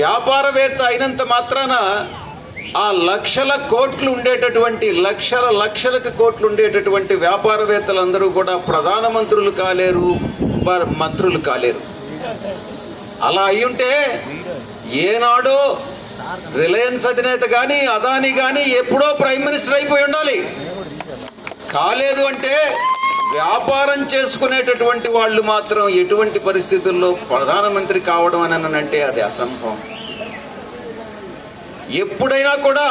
వ్యాపారవేత్త అయినంత మాత్రాన ఆ లక్షల కోట్లు ఉండేటటువంటి లక్షల లక్షలకు కోట్లు ఉండేటటువంటి వ్యాపారవేత్తలందరూ కూడా ప్రధానమంత్రులు కాలేరు మంత్రులు కాలేరు. అలా అయ్యుంటే ఏనాడో రిలయన్స్ అధినేత కానీ అదాని కానీ ఎప్పుడో ప్రైమ్ మినిస్టర్ అయిపోయి ఉండాలి. కాలేదు అంటే వ్యాపారం చేసుకునేటటువంటి వాళ్ళు మాత్రం ఎటువంటి పరిస్థితుల్లో ప్రధానమంత్రి కావడం అని అంటే అది అసంభవం. ఎప్పుడైనా కూడా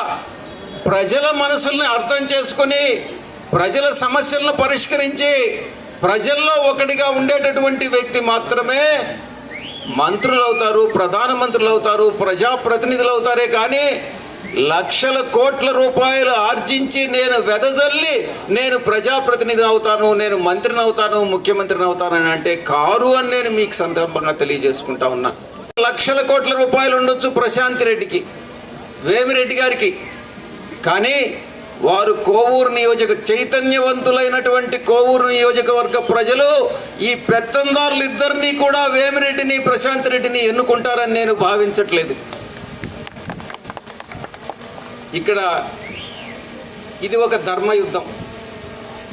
ప్రజల మనసుల్ని అర్థం చేసుకుని ప్రజల సమస్యలను పరిష్కరించి ప్రజల్లో ఒకటిగా ఉండేటటువంటి వ్యక్తి మాత్రమే మంత్రులు అవుతారు ప్రధానమంత్రులు అవుతారు ప్రజాప్రతినిధులు అవుతారే కానీ లక్షల కోట్ల రూపాయలు ఆర్జించి నేను వెదజల్లి నేను ప్రజాప్రతినిధిని అవుతాను నేను మంత్రిని అవుతాను ముఖ్యమంత్రిని అవుతాను అని అంటే కారు అని నేను మీకు సందర్భంగా తెలియజేసుకుంటా ఉన్నా. లక్షల కోట్ల రూపాయలు ఉండొచ్చు ప్రశాంత్ రెడ్డికి వేమిరెడ్డి గారికి. కానీ వారు కోవూరు నియోజక చైతన్యవంతులైనటువంటి కోవూరు నియోజకవర్గ ప్రజలు ఈ పెత్తందారులు ఇద్దరినీ కూడా వేమిరెడ్డిని ప్రశాంత్ రెడ్డిని ఎన్నుకుంటారని నేను భావించట్లేదు. ఇక్కడ ఇది ఒక ధర్మయుద్ధం.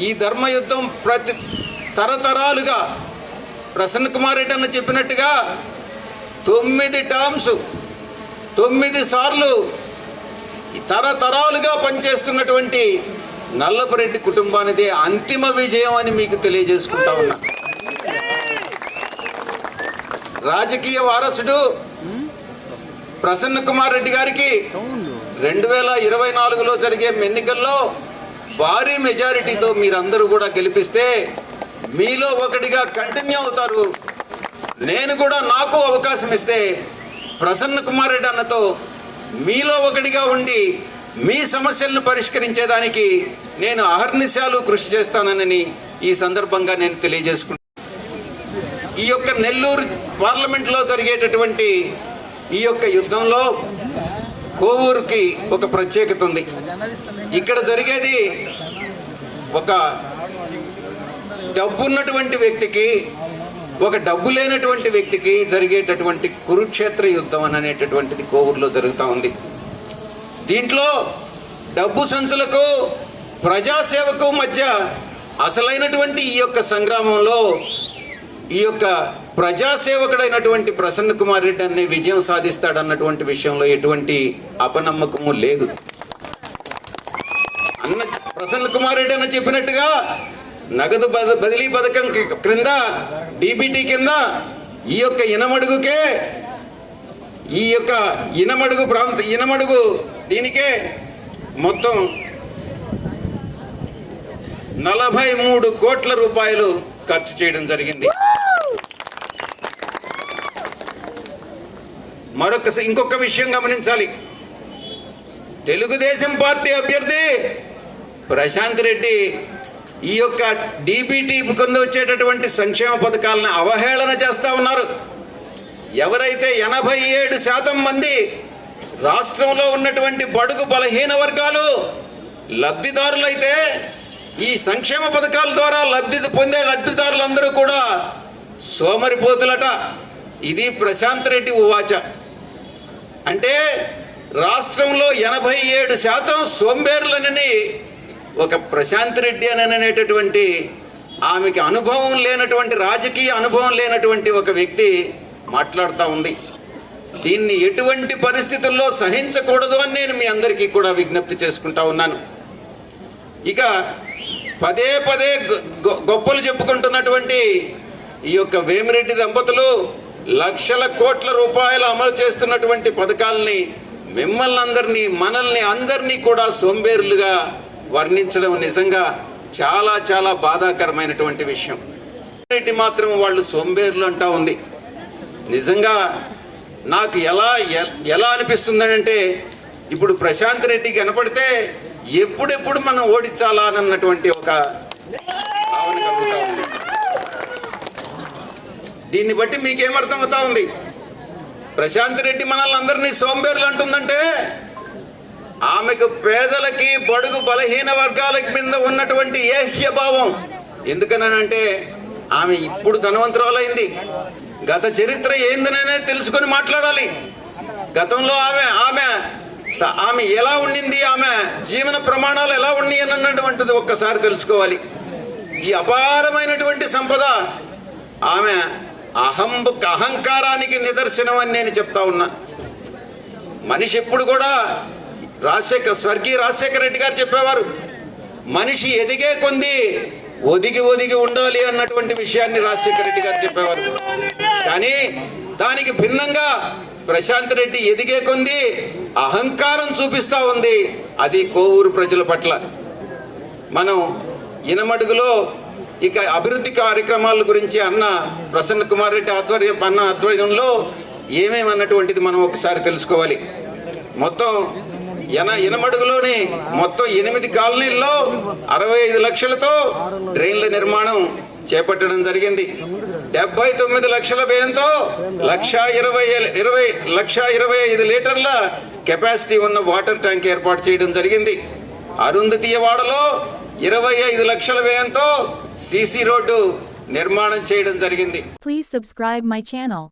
ఈ ధర్మయుద్ధం ప్రతి తరతరాలుగా ప్రసన్న కుమార్ రెడ్డి అన్న చెప్పినట్టుగా తొమ్మిది టర్మ్స్ తొమ్మిది సార్లు తరతరాలుగా పనిచేస్తున్నటువంటి నల్లపరెడ్డి కుటుంబానిదే అంతిమ విజయం అని మీకు తెలియజేసుకుంటా ఉన్నా. రాజకీయ వారసుడు ప్రసన్న కుమార్ రెడ్డి గారికి రెండు వేల ఇరవై నాలుగులో జరిగే ఎన్నికల్లో భారీ మెజారిటీతో మీరందరూ కూడా గెలిపిస్తే మీలో ఒకటిగా కంటిన్యూ అవుతారు. నేను కూడా నాకు అవకాశం ఇస్తే ప్రసన్న కుమార్ రెడ్డి అన్నతో మీలో ఒకటిగా ఉండి మీ సమస్యలను పరిష్కరించేదానికి నేను అహర్నిశాలు కృషి చేస్తానని ఈ సందర్భంగా నేను తెలియజేసుకుంటాను ఈ యొక్క నెల్లూరు పార్లమెంట్లో జరిగేటటువంటి ఈ యొక్క యుద్ధంలో కోవూరుకి ఒక ప్రత్యేకత ఉంది. ఇక్కడ జరిగేది ఒక డబ్బున్నటువంటి వ్యక్తికి ఒక డబ్బు లేనటువంటి వ్యక్తికి జరిగేటటువంటి కురుక్షేత్ర యుద్ధం అని అనేటటువంటిది కోవూరులో జరుగుతూ ఉంది. దీంట్లో డబ్బు సంచులకు ప్రజాసేవకు మధ్య అసలైనటువంటి ఈ యొక్క సంగ్రామంలో ఈ యొక్క ప్రజాసేవకుడైనటువంటి ప్రసన్న కుమార్ రెడ్డి అనే విజయం సాధిస్తాడన్నటువంటి విషయంలో ఎటువంటి అపనమ్మకము లేదు. అన్న ప్రసన్న కుమార్ రెడ్డి అన్న చెప్పినట్టుగా నగదు బద- బదిలీ పథకం క్రింద డీబీటీ కింద ఈ యొక్క ఇనమడుగుకే ఈ యొక్క ఇనమడుగు ప్రాంత ఇనమడుగు దీనికే మొత్తం నలభై మూడు కోట్ల రూపాయలు ఖర్చు చేయడం జరిగింది. మరొక ఇంకొక విషయం గమనించాలి. తెలుగుదేశం పార్టీ అభ్యర్థి ప్రశాంత్ రెడ్డి ఈ యొక్క డీబీటీ కింద వచ్చేటటువంటి సంక్షేమ పథకాలను అవహేళన చేస్తూ ఉన్నారు. ఎవరైతే ఎనభై ఏడు శాతం మంది రాష్ట్రంలో ఉన్నటువంటి బడుగు బలహీన వర్గాలు లబ్ధిదారులైతే ఈ సంక్షేమ పథకాల ద్వారా లబ్ధి పొందే లబ్ధిదారులందరూ కూడా సోమరిపోతులట. ఇది ప్రశాంత్ రెడ్డి ఉవాచ. అంటే రాష్ట్రంలో ఎనభై ఏడు శాతం సోంబేర్లనని ఒక ప్రశాంత్ రెడ్డి అని అనేటటువంటి ఆమెకి అనుభవం లేనటువంటి రాజకీయ అనుభవం లేనటువంటి ఒక వ్యక్తి మాట్లాడుతూ ఉంది. దీన్ని ఎటువంటి పరిస్థితుల్లో సహించకూడదు అని నేను మీ అందరికీ కూడా విజ్ఞప్తి చేసుకుంటా ఉన్నాను. ఇక పదే పదే గొ- గొప్పలు చెప్పుకుంటున్నటువంటి ఈ యొక్క వేమిరెడ్డి దంపతులు లక్షల కోట్ల రూపాయలు అమలు చేస్తున్నటువంటి పథకాలని మిమ్మల్ని అందరినీ మనల్ని అందరినీ కూడా సోంబేరులుగా వర్ణించడం నిజంగా చాలా చాలా బాధాకరమైనటువంటి విషయం. రెడ్డి మాత్రం వాళ్ళు సోంబేరులు అంటా ఉంది. నిజంగా నాకు ఎలా ఎలా అనిపిస్తుందంటే ఇప్పుడు ప్రశాంత్ రెడ్డి కనపడితే ఎప్పుడెప్పుడు మనం ఓడించాలా అన్నటువంటి ఒక భావన కలుగుతూ ఉంది. దీన్ని బట్టి మీకేమర్థమవుతా ఉంది? ప్రశాంత్ రెడ్డి మనల్ని అందరినీ సోంబేర్లు అంటుందంటే ఆమెకు పేదలకి బడుగు బలహీన వర్గాల మీద ఉన్నటువంటి ఏహ్య భావం. ఎందుకనంటే ఆమె ఇప్పుడు ధనవంతురాలైంది. గత చరిత్ర ఏందననే తెలుసుకొని మాట్లాడాలి. గతంలో ఆమె ఆమె ఆమె ఎలా ఉండింది ఆమె జీవన ప్రమాణాలు ఎలా ఉన్నాయి అని అన్నటువంటిది ఒక్కసారి తెలుసుకోవాలి. ఈ అపారమైనటువంటి సంపద ఆమె అహం అహంకారానికి నిదర్శనం అని నేను చెప్తా ఉన్నా. మనిషి ఎప్పుడు కూడా రాజశేఖర్ స్వర్గీయ రాజశేఖర రెడ్డి గారు చెప్పేవారు మనిషి ఎదిగే కొంది ఒదిగి ఒదిగి ఉండాలి అన్నటువంటి విషయాన్ని రాజశేఖర రెడ్డి గారు చెప్పేవారు. కానీ దానికి భిన్నంగా ప్రశాంత్ రెడ్డి ఎదిగే కొంది అహంకారం చూపిస్తా ఉంది. అది కోవూరు ప్రజల పట్ల. మనం ఇనమడుగులో ఇక అభివృద్ధి కార్యక్రమాల గురించి అన్న ప్రసన్న కుమార్ రెడ్డి ఆధ్వర్యం అన్న ఆధ్వర్యంలో ఏమేమి అన్నటువంటిది మనం ఒకసారి తెలుసుకోవాలి. మొత్తం ఎన ఎనమడుగులోని మొత్తం ఎనిమిది కాలనీల్లో అరవై ఐదు లక్షలతో డ్రైన్ల నిర్మాణం చేపట్టడం జరిగింది. డెబ్బై తొమ్మిది లక్షల వ్యయంతో లక్ష ఇరవై ఇరవై లక్ష ఇరవై ఐదు లీటర్ల కెపాసిటీ ఉన్న వాటర్ ట్యాంక్ ఏర్పాటు చేయడం జరిగింది. అరుంధతీయవాడలో ఇరవై ఐదు లక్షల వ్యయంతో సీసీ రోడ్డు నిర్మాణం చేయడం జరిగింది. Please subscribe my channel